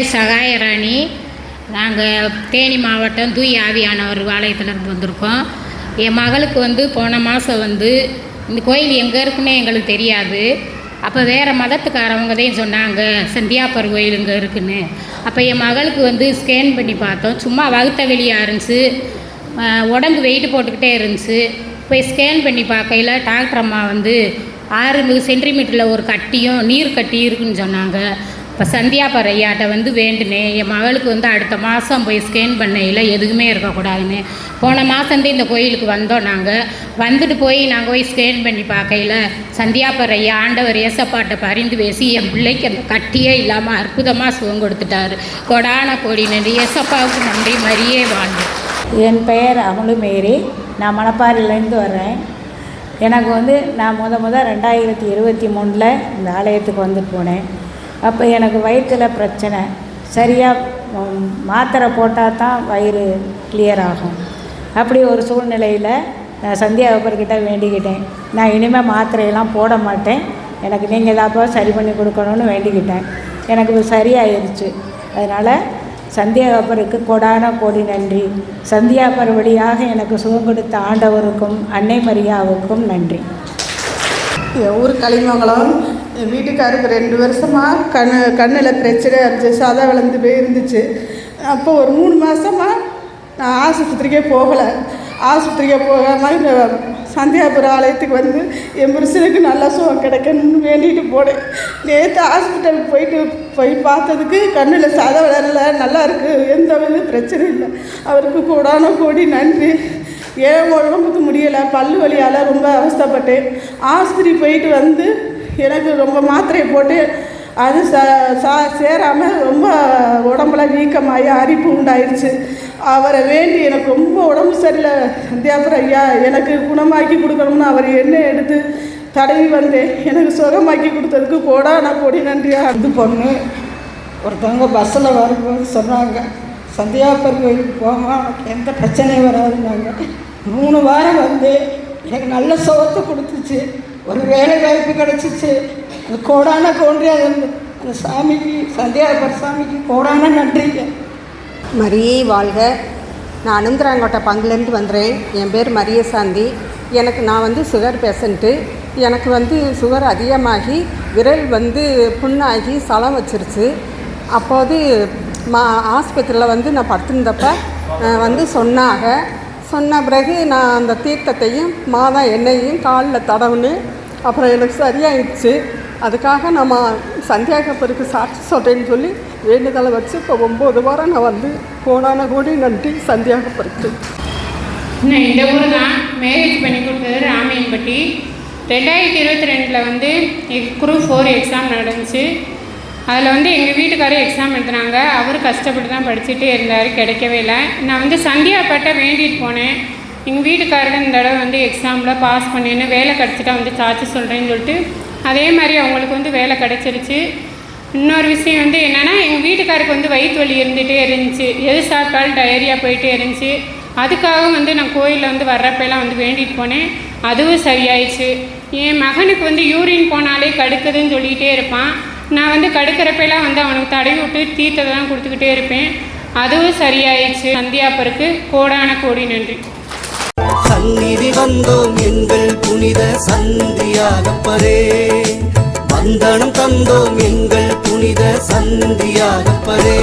சகாயராணி நாங்கள் தேனி மாவட்டம் தூய் ஆவியானவர் ஆலயத்திலேருந்து வந்திருக்கோம். என் மகளுக்கு வந்து போன மாதம் வந்து இந்த கோயில் எங்கே இருக்குன்னு எங்களுக்கு தெரியாது. அப்போ வேறு மதத்துக்காரவங்க தான் சொன்னாங்க சந்தியாப்பர் கோயில் இங்கே இருக்குன்னு. அப்போ என் மகளுக்கு வந்து ஸ்கேன் பண்ணி பார்த்தோம். சும்மா வகுத்த வெளியாக இருந்துச்சு. உடம்பு வெயிட் போட்டுக்கிட்டே இருந்துச்சு. போய் ஸ்கேன் பண்ணி பார்க்கையில் டாக்டர் அம்மா வந்து ஆறு சென்டிமீட்டரில் ஒரு கட்டியும் நீர் கட்டி இருக்குன்னு சொன்னாங்க. இப்போ சந்தியா ஐயாட்ட வந்து வேண்டுனேன் என் மகளுக்கு வந்து அடுத்த மாதம் போய் ஸ்கேன் பண்ணையில் எதுவுமே இருக்கக்கூடாதுன்னு போன மாதந்தே இந்த கோயிலுக்கு வந்தோம் நாங்கள் வந்துட்டு போய் நாங்கள் போய் ஸ்கேன் பண்ணி பார்க்கையில் சந்தியா பறையா ஆண்டவர் ஏசப்பாட்டை பரிந்து பேசி என் பிள்ளைக்கு அந்த கட்டியே இல்லாமல் அற்புதமாக சுகம் கொடுத்துட்டாரு. கொடான கோடி நன்றி. ஏசப்பாவுக்கு நன்றி. மரியே வாழ்ந்து என் பெயர் அமுலுமேரி. நான் மணப்பாறையிலேருந்து வர்றேன். எனக்கு வந்து நான் முத முத ரெண்டாயிரத்தி இருபத்தி மூணில் இந்த ஆலயத்துக்கு வந்துட்டு போனேன். அப்போ எனக்கு வயிற்றில் பிரச்சனை. சரியாக மாத்திரை போட்டால் தான் வயிறு கிளியர் ஆகும். அப்படி ஒரு சூழ்நிலையில் நான் சந்தியா கிட்ட வேண்டிக்கிட்டேன். நான் இனிமேல் மாத்திரையெல்லாம் போட மாட்டேன். எனக்கு நீங்கள் தாப்பா சரி பண்ணி கொடுக்கணும்னு வேண்டிக்கிட்டேன். எனக்கு இது சரியாயிருச்சு. அதனால் சந்தியாபருக்கு கொடான கோடி நன்றி. சந்தியாபர் வழியாக எனக்கு சுகம் கொடுத்த ஆண்டவருக்கும் அன்னை மரியாவுக்கும் நன்றி. என் ஊர் கலிமங்கலம். என் வீட்டுக்காருக்கு ரெண்டு வருஷமாக கண் கண்ணில் பிரச்சனை இருந்துச்சு சதை விளந்து போய் இருந்துச்சு. அப்போ ஒரு மூணு மாதமாக நான் ஆஸ்பத்திரிக்கே போகலை. ஆஸ்பத்திரிக்கே போகாமல் இந்த சந்தியாபுரம் ஆலயத்துக்கு வந்து என் புருஷனுக்கு நல்ல சுகம் கிடைக்கணும்னு வேண்டிட்டு போனேன். நேற்று ஹாஸ்பிட்டலுக்கு போயிட்டு போய் பார்த்ததுக்கு கண்ணில் சதை வளரல நல்லா இருக்குது எந்த வித பிரச்சனையும் இல்லை. அவருக்கு கூடான கோடி நன்றி. ஏன் உடம்புக்கு முடியலை? பல்லு வலியால் ரொம்ப அவஸ்தைப்பட்டேன். ஆஸ்பத்திரி போயிட்டு வந்து எனக்கு ரொம்ப மாத்திரையை போட்டு அது ச சா சேராமல் ரொம்ப உடம்புல வீக்கமாகி அரிப்பு உண்டாயிருச்சு. அவரை வேண்டி எனக்கு ரொம்ப உடம்பு சரியில்லை. சந்தியாபுரம் ஐயா எனக்கு குணமாக்கி கொடுக்கணும்னு அவர் என்ன எடுத்து தடவி வந்தேன். எனக்கு சுகமாக்கி கொடுத்ததுக்கு கோடா நான் கொடி நன்றியாக இது பொண்ணு ஒருத்தவங்க பஸ்ஸில் வரும்போது சொன்னாங்க. சந்தியாப்பர் கோயிலுக்கு போமா உனக்கு எந்த பிரச்சனையும் வராதுன்னாங்க மூணு வாரம் வந்து எனக்கு நல்ல சுகத்தை கொடுத்துச்சு. ஒரு வேலை வாய்ப்பு கிடச்சிச்சு. அந்த கோடான கோன்றி அது அந்த சாமிக்கு சந்தியாபர் சாமிக்கு கோடான நன்றிங்க மரியே வாழ்க. நான் அனந்தராங்கோட்டை பங்குலேருந்து வந்துடுறேன் என் பேர் மரிய சாந்தி எனக்கு நான் வந்து சுகர் பேஷண்ட்டு. எனக்கு வந்து சுகர் அதிகமாகி விரல் வந்து புண்ணாகி சலம் வச்சிருச்சு. அப்போது மா ஆஸ்பத்திரியில் வந்து நான் படுத்திருந்தப்ப வந்து சொன்னாங்க. சொன்ன பிறகு நான் அந்த தீர்த்தத்தையும் மாதா எண்ணெயையும் காலில் தடவுன்னு அப்புறம் எனக்கு சரியாயிடுச்சு. அதுக்காக நம்ம சந்தியாகப்பருக்கு சாட்சி சொல்கிறேன்னு சொல்லி வேண்டுதலை வச்சு இப்போ ஒம்பது வாரம் நான் வந்து கோடான கோடி நன்றி சந்தியாகப்பருக்கு நான் இந்த ஊர் தான் மேரேஜ் பண்ணி கொடுத்தது ராமையன்பட்டி. ரெண்டாயிரத்தி இருபத்தி ரெண்டில் வந்து குரூப் ஃபோர் எக்ஸாம் நடந்துச்சு. அதில் வந்து எங்கள் வீட்டுக்காரர் எக்ஸாம் எழுதுனாங்க. அவர் கஷ்டப்பட்டு தான் படிச்சுட்டே இருந்தார் கிடைக்கவே இல்லை. நான் வந்து சந்தியாப்பட்ட வேண்டிட்டு போனேன். எங்கள் வீட்டுக்காரர் இந்த தடவை வந்து எக்ஸாமில் பாஸ் பண்ணின்னு வேலை கிடச்சிட்டா வந்து சாட்சி சொல்கிறேன்னு சொல்லிட்டு அதே மாதிரி அவங்களுக்கு வந்து வேலை கிடச்சிருச்சு. இன்னொரு விஷயம் வந்து என்னென்னா எங்கள் வீட்டுக்காருக்கு வந்து வயிற்று வலி இருந்துகிட்டே இருந்துச்சு. எது சாப்பிட்டாலும் டயரியா போயிட்டே இருந்துச்சு. அதுக்காக வந்து நான் கோயிலில் வந்து வர்றப்பெல்லாம் வந்து வேண்டிட்டு போனேன். அதுவும் சரியாயிடுச்சு. என் மகனுக்கு வந்து யூரின் போனாலே கடுக்குதுன்னு சொல்லிகிட்டே இருப்பான். நான் வந்து கடுக்கிறப்பெல்லாம் வந்து அவனுக்கு தடவி விட்டு தீர்த்ததெல்லாம் கொடுத்துக்கிட்டே இருப்பேன். அதுவும் சரியாயிடுச்சு. சந்தியாப்பருக்கு கோடான கோடி நன்றி. சந்நிதி வந்தோம் எங்கள் புனித சந்தியாகப்பரே வந்தனம் தந்தோம் எங்கள் புனித சந்தியாகப்பரே